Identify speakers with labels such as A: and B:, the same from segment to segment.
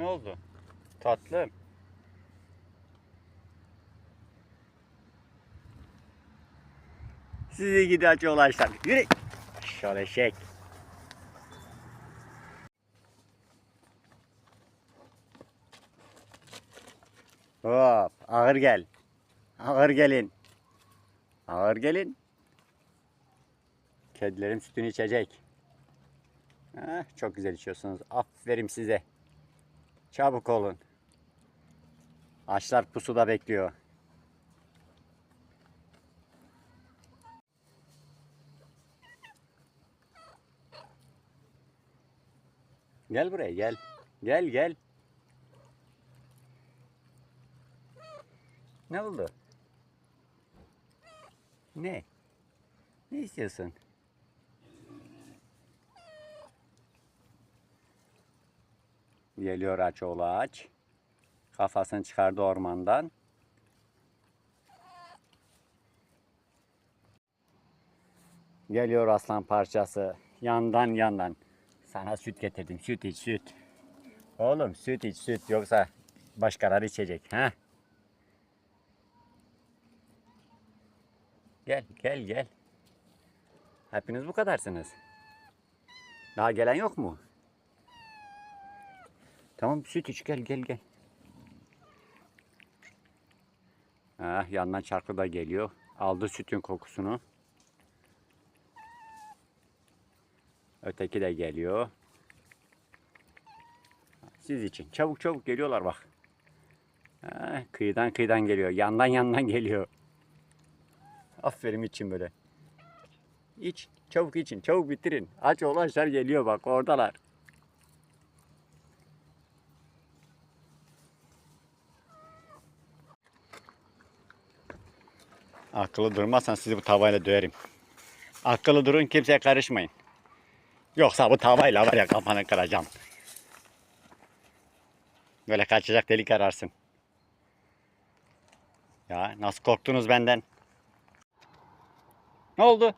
A: Ne oldu? Tatlım. Sizi gidi olaylar. Yürü. Şöyle şek. Hop ağır gel. Ağır gelin. Ağır gelin. Kedilerim sütünü içecek. Heh, çok güzel içiyorsunuz. Aferin size. Çabuk olun. Açlar pusuda bekliyor. Gel buraya gel. Gel gel. Ne oldu? Ne? Ne istiyorsun? Geliyor aç oğlu aç. Kafasını çıkardı ormandan. Geliyor aslan parçası. Yandan yandan. Sana süt getirdim. Süt iç süt. Oğlum süt iç süt. Yoksa başkaları içecek. Ha? Gel gel gel. Hepiniz bu kadarsınız. Daha gelen yok mu? Tamam süt iç gel gel gel. Ah yandan çarkı da geliyor. Aldı sütün kokusunu. Öteki de geliyor. Siz için. Çabuk çabuk geliyorlar bak. Ah, kıyıdan kıyıdan geliyor. Yandan yandan geliyor. Aferin için böyle. İç. Çabuk için. Çabuk bitirin. Aç oğlanlar geliyor bak oradalar. Akıllı durmazsan sizi bu tavayla döverim. Akıllı durun kimseye karışmayın. Yoksa bu tavayla var ya kafanı kıracağım. Böyle kaçacak delik ararsın. Ya nasıl korktunuz benden? Ne oldu?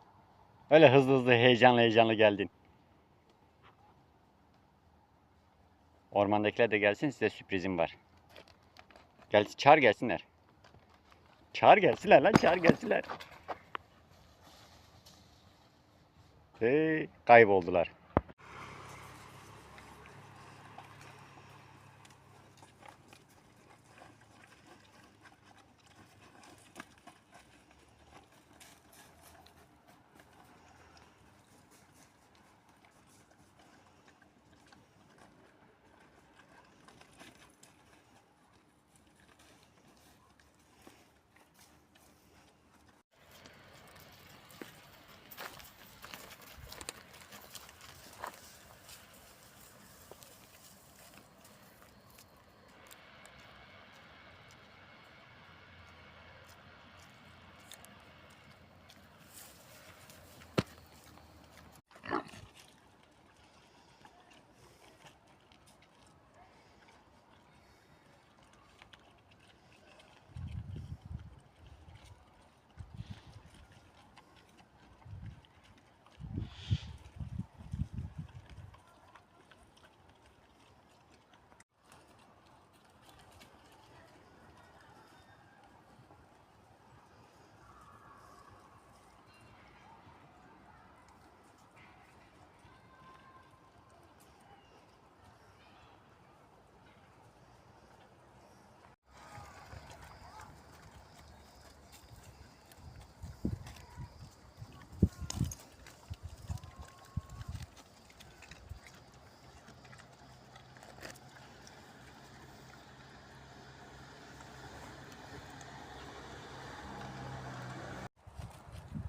A: Öyle hızlı hızlı heyecanlı heyecanlı geldin. Ormandakiler de gelsin size sürprizim var. Gel çağır gelsinler. Çağır gelsinler lan çağır gelsinler. Hey, kayboldular.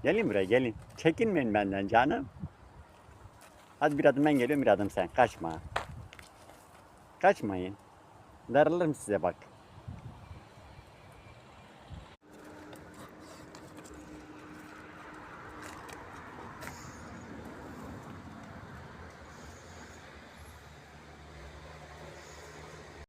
A: Gelin buraya gelin. Çekinmeyin benden canım. Hadi bir adım ben geliyorum bir adım sen. Kaçma. Kaçmayın. Darılırım size bak.